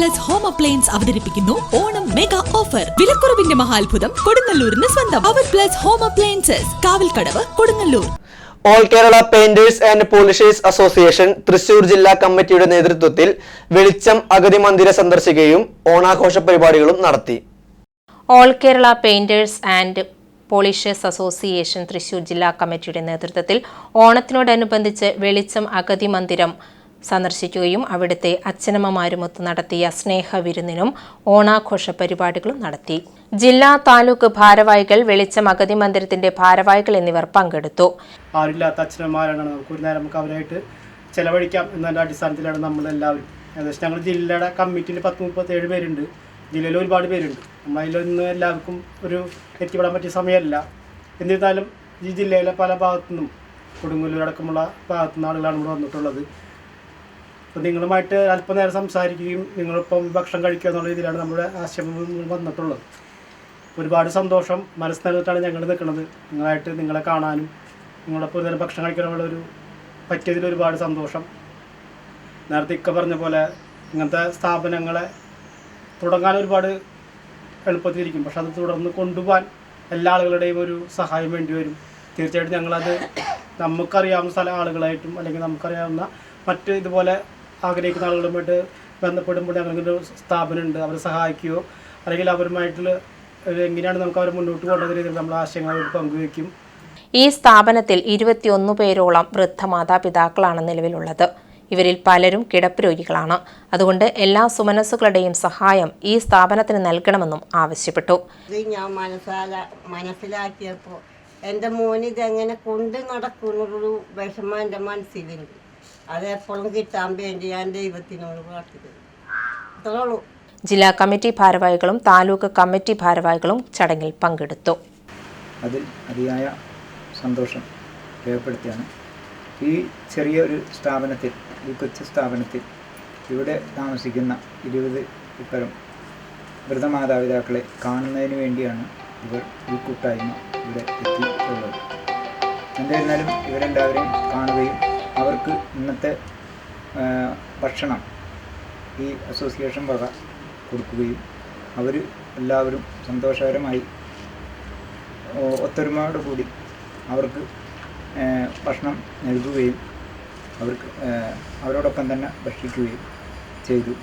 Appliance അവതരിപ്പിക്കുന്നു Onam mega offer വിലക്കുറവിന്റെ മഹാത്ഭുതം കൊടുങ്ങല്ലൂരിന് സ്വന്തം. Our plus home appliances Kavalkadavu Kodungallur. All Kerala painters and polishers association Thrissur ജില്ലാ കമ്മിറ്റിയുടെ നേതൃത്വത്തിൽ വെളിച്ചം അഗതി മന്ദിര സന്ദർശിക്കുകയും ഓണാഘോഷ പരിപാടികളും നടത്തി. All Kerala painters and polishers association Thrissur ജില്ലാ കമ്മിറ്റിയുടെ നേതൃത്വത്തിൽ ഓണത്തിനോടനുബന്ധിച്ച് വെളിച്ചം അഗതി മന്ദിരം സന്ദർശിക്കുകയും അവിടുത്തെ അച്ഛനമ്മമാരുമൊത്ത് നടത്തിയ സ്നേഹവിരുന്നിനും ഓണാഘോഷ പരിപാടികളും നടത്തി. ജില്ലാ താലൂക്ക് ഭാരവാഹികൾ വെളിച്ചം അഗതി മന്ദിരത്തിന്റെ ഭാരവാഹികൾ എന്നിവർ പങ്കെടുത്തു. ആരില്ലാത്ത അച്ഛനമ്മമാരാണ് നമുക്ക് ഒരു നേരം നമുക്ക് അവരായിട്ട് ചെലവഴിക്കാം എന്നതിന്റെ അടിസ്ഥാനത്തിലാണ് നമ്മളെല്ലാവരും. ഏകദേശം ഞങ്ങൾ ജില്ലയുടെ കമ്മിറ്റിയിൽ പത്ത് മുപ്പത്തേഴ് പേരുണ്ട്. ജില്ലയിൽ ഒരുപാട് പേരുണ്ട്. നമ്മളതിലൊന്നും എല്ലാവർക്കും ഒരു എത്തിപ്പെടാൻ പറ്റിയ സമയമല്ല. എന്നിരുന്നാലും ഈ ജില്ലയിലെ പല ഭാഗത്തു നിന്നും കൊടുങ്ങല്ലൂർ അടക്കമുള്ള ഭാഗത്തു ആളുകളാണ് ഇവിടെ വന്നിട്ടുള്ളത്. അപ്പോൾ നിങ്ങളുമായിട്ട് അല്പനേരം സംസാരിക്കുകയും നിങ്ങളിപ്പം ഭക്ഷണം കഴിക്കുക എന്നുള്ള രീതിയിലാണ് നമ്മുടെ ആശയം വന്നിട്ടുള്ളത്. ഒരുപാട് സന്തോഷം. മനസ്സ് നിന്നിട്ടാണ് ഞങ്ങൾ നിൽക്കുന്നത്. നിങ്ങളായിട്ട് നിങ്ങളെ കാണാനും നിങ്ങളൊപ്പം ഒരു ഭക്ഷണം കഴിക്കാനുള്ള ഒരു പറ്റിയതിൽ ഒരുപാട് സന്തോഷം. നേരത്തെ ഇക്ക പറഞ്ഞ പോലെ ഇങ്ങനത്തെ സ്ഥാപനങ്ങളെ തുടങ്ങാൻ ഒരുപാട് എളുപ്പത്തിലിരിക്കും. പക്ഷെ അത് തുടർന്ന് കൊണ്ടുപോകാൻ എല്ലാ ആളുകളുടെയും ഒരു സഹായം വേണ്ടി വരും. തീർച്ചയായിട്ടും ഞങ്ങളത് നമുക്കറിയാവുന്ന സ്ഥല ആളുകളായിട്ടും അല്ലെങ്കിൽ നമുക്കറിയാവുന്ന മറ്റ് ഇതുപോലെ ആഗ്രഹിക്കുന്ന ആളുകളുമായിട്ട് ബന്ധപ്പെടുമ്പോൾ ഞങ്ങൾക്കൊരു സ്ഥാപനമുണ്ട് അവരെ സഹായിക്കുകയോ അല്ലെങ്കിൽ അവരുമായിട്ടുള്ള എങ്ങനെയാണ് നമുക്ക് അവരെ മുന്നോട്ട് കൊണ്ടുവന്ന രീതിയിൽ നമ്മൾ ആശയങ്ങൾ പങ്കുവയ്ക്കും. ഈ സ്ഥാപനത്തിൽ ഇരുപത്തിയൊന്ന് പേരോളം വൃദ്ധ മാതാപിതാക്കളാണ് നിലവിലുള്ളത്. ഇവരിൽ പലരും കിടപ്പ് രോഗികളാണ്. അതുകൊണ്ട് എല്ലാ സുമനസ്സുകളുടെയും സഹായം ഈ സ്ഥാപനത്തിന് നൽകണമെന്നും ആവശ്യപ്പെട്ടു. ഇത് ഞാൻ മനസ്സാല മനസ്സിലാക്കിയപ്പോൾ എന്റെ മോന് ഇതെങ്ങനെ കൊണ്ട് നടക്കുന്നൊരു വിഷമം എന്റെ മനസ്സിലുണ്ട്. അത് എപ്പോഴും കിട്ടാൻ വേണ്ടി ഞാൻ ദൈവത്തിനോട് പ്രാർത്ഥിക്കുന്നു. അത്രേ ഉള്ളൂ. ജില്ലാ കമ്മിറ്റി ഭാരവാഹികളും താലൂക്ക് കമ്മിറ്റി ഭാരവാഹികളും ചടങ്ങിൽ പങ്കെടുത്തു. അതിൽ അതിയായ സന്തോഷം രേഖപ്പെടുത്തിയാണ്. ഈ ചെറിയൊരു സ്ഥാപനത്തിൽ ഈ കൊച്ചു സ്ഥാപനത്തിൽ ഇവിടെ താമസിക്കുന്ന ഇരുപത് ഇപ്പരം വ്രതമാതാപിതാക്കളെ കാണുന്നതിന് വേണ്ടിയാണ് ഇവർ ഈ കൂട്ടായ്മ ഇവിടെ എത്തിയിട്ടുള്ളത്. എന്തായിരുന്നാലും ഇവരെല്ലാവരെയും കാണുകയും അവർക്ക് ഇന്നത്തെ ഭക്ഷണം ഈ അസോസിയേഷൻ വക കൊടുക്കുകയും അവർ എല്ലാവരും സന്തോഷകരമായി ഒത്തൊരുമയോട് കൂടി അവർക്ക് ഭക്ഷണം നൽകുകയും അവർക്ക് അവരോടൊപ്പം തന്നെ ഭക്ഷിക്കുകയും ചെയ്തു.